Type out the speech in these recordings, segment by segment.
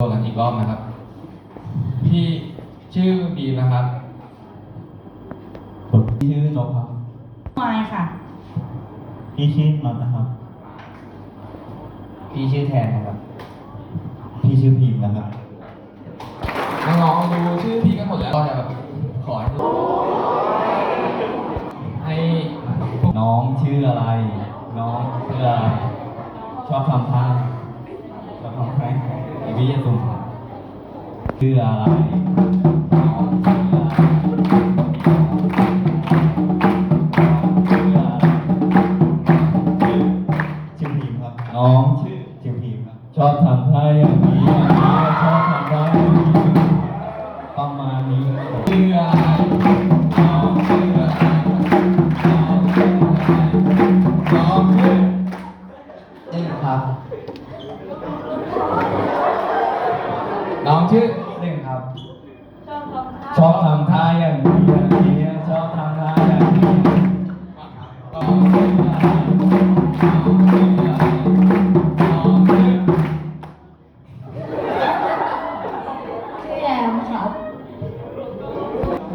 ตัวกันอีกรอบนะครับ พี่ชื่อบีมนะครับผมชื่อนกครับมายค่ะ พี่ชื่อน็อตนะครับ พี่ชื่อแทนนะครับ พี่ชื่อพิมพ์นะครับ น้องๆดูชื่อพี่กันหมดแล้วก็จะแบบขอให้ดูให้น้องชื่ออะไร น้องชื่ออะไร ชอบทำท่าชอบทำไหม ไอพี่จะสุ่มชื่ออะไรน้องชื่ออะไรชื่ออะไรชื่อชิมพ์ครับน้องชื่อชื่อพิมพ์ครับ ชอบทำท่าอย่างนี้อย่างนี้ชอบทำท่าอย่างนี้ประมาณนี้ครับผมชื่ออะไรน้องชื่ออะไรน้องชื่ออะไรน้องชื่อนี่ครับ น้องชื่อหนึ่งครับ ชอบทำท่าอย่างนี้อย่างนี้ชอบทำท่าอย่างนี้น้องชื่ออะไรน้องชื่ออะไรน้องชื่อชื่อแยมค่ะ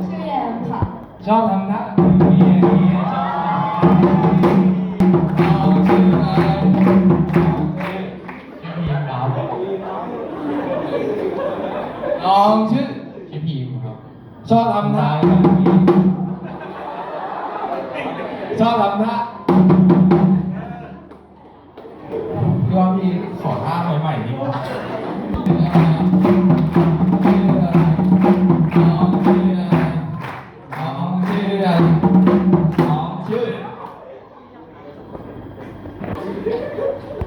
ชื่อแยมค่ะ ชอบทำท่าอย่างนี้อย่างนี้ชอบทำท่าน้องชื่ออ น้องชื่อพี่พีมครับ ชอบทำท่าอย่างนี้ชอบทำท่าพี่ว่าพี่ขอท่าใหม่ๆดีกว่าชื่ออะไรชื่ออะไรน้องชื่ออะไรน้องชื่ออะไร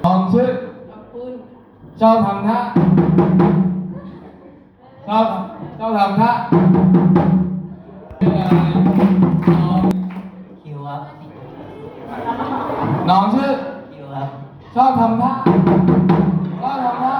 น้องชื่อน้องชื่อชอบทำท่า ชอบชอบทำท่าคิวครับน้องชื่อคิวครับ ชอบทำท่าชอบทำท่า